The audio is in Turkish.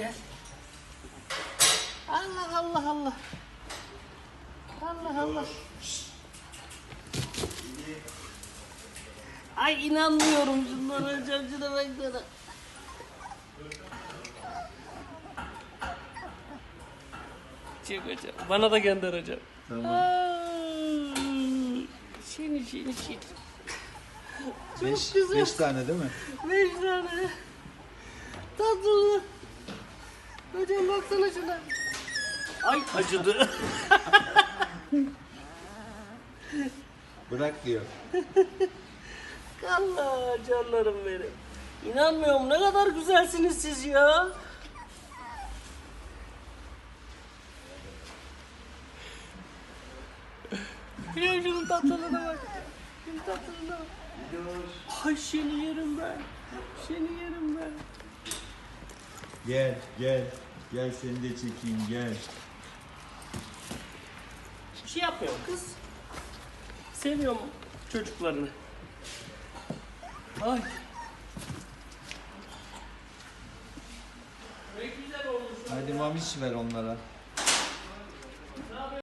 Gel. Allah Allah Allah. Allah Allah. Ay inanmıyorum şunlara hocam şuna baksana. Çek hocam. Bana da gönder hocam. Tamam. Şeni şeni şeni. Çok Beş, güzel. beş tane değil mi? Beş tane. Tatlı. Baksana şuna. Ay acıdı. Bırak diyor. Allah canlarım benim. İnanmıyorum ne kadar güzelsiniz siz ya. Ya şunun tatlılığına bak. Şunun tatlılığına bak. Ay seni yerim ben. Seni yerim ben. Gel gel. Gel seni de çekeyim gel. Bir şey yapmıyorum kız. Seviyorum çocuklarını. Ay. Ne güzel olmuş. Hadi mamiş ver onlara.